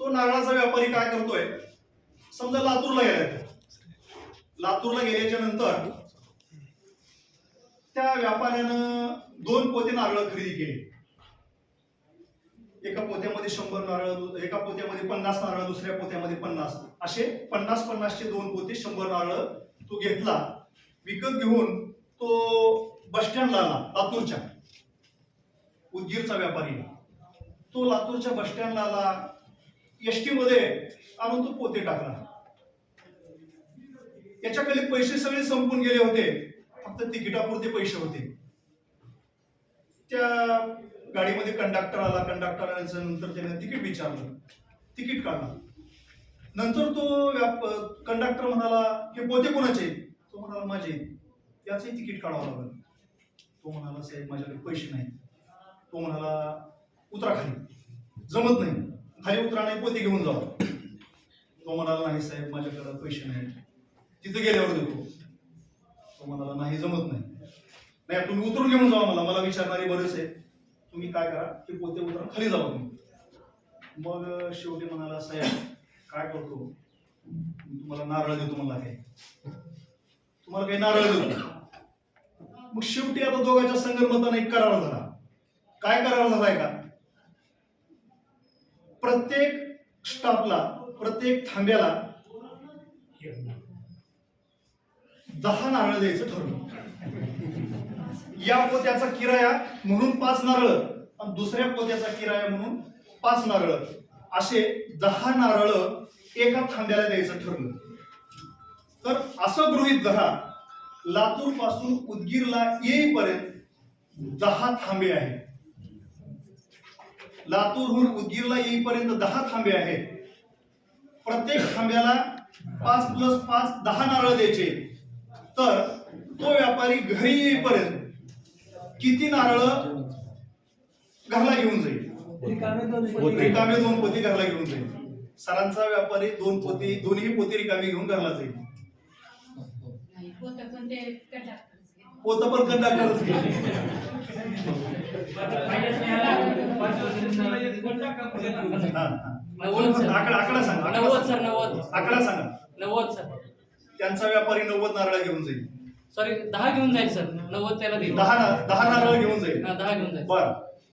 तो नारळाचा व्यापारी काय करतोय? समजा लातूरला गेलाय लातूरला गेल्याच्यानंतर त्या व्यापाऱ्यानं दोन पोते नारळ खरेदी केले. एका पोत्यामध्ये शंभर नारळ एका पोत्यामध्ये पन्नास नारळ दुसऱ्या पोत्यामध्ये पन्नास. असे पन्नास पन्नासचे दोन पोते शंभर नारळ तो घेतला. विकत घेऊन तो बस स्टँडला आला लातूरच्या. उदगीरचा व्यापारी. तो लातूरच्या बस स्टँडला आला. एस टी मध्ये आणून तो पोते टाकला. याच्याकडे पैसे सगळे संपून गेले होते. फक्त तिकिटापुरते पैसे होते. त्या गाडीमध्ये कंडक्टर आला. कंडक्टर आल्याच्यानंतर त्याने तिकीट विचारलं. तिकीट काढलं. नंतर तो कंडक्टर म्हणाला हे पोते कोणाचे? तो म्हणाला माझे. त्याचंही तिकीट काढावं लागलं. तो म्हणाला साहेब माझ्याकडे पैसे नाही तो म्हणाला उतरा खाली. जमत नाही. खाली उतरा नाही पोते घेऊन जाऊ. तो म्हणाला नाही साहेब माझ्याकडे पैसे नाही तिथे गेल्यावर देतो. तो म्हणाला नाही जमत नाही. नाही तुम्ही उतरून घेऊन जावा मला. मला विचारणारी बरेच आहे तुम्ही काय करा ते पोते उतरा खाली जावा तुम्ही. मग शेवटी म्हणाला साहेब काय करतो? तुम्हाला नारळ देतो मला काय तुम्हाला काही नारळ देतो मग शेवटी आता दोघांच्या संगर्मताने एक करार झाला. काय करार झालाय का? प्रत्येक स्टाफला प्रत्येक थांब्याला दहा नारळ द्यायचं ठरवलं. या पोत्याचा किराया म्हणून पाच नारळ आणि दुसऱ्या पोत्याचा किराया म्हणून पाच नारळ. असे दहा नारळ एका थांब्याला द्यायचं ठरलं. तर असं गृहित धरा लातूरपासून उदगीरला येईपर्यंत दहा थांबे आहेत. लातूरहून उदगीरला येईपर्यंत दहा थांबे आहेत. प्रत्येक थांब्याला पाच प्लस पाच दहा नारळ द्यायचे. तर तो व्यापारी घरी येईपर्यंत किती नारळ घरला घेऊन जाईल? रिकामे दोन पोती घरला घेऊन जाईल. सरांचा व्यापारी दोन पोती दोन्ही पोती रिकामी घेऊन घरला जाईल. पोत पण कंडक्टरच घेईल नव्वद सर. आकडा आकडा सांगा नव्वद सर नव्वद. आकडा सांगा. नव्वद सर. त्यांचा व्यापारी नव्वद नारळ घेऊन जाईल. सॉरी दहा घेऊन जाईल सर. नव्वद त्याला देईल. दहा दहा नारळ घेऊन जाईल. दहा घेऊन जाईल. बर.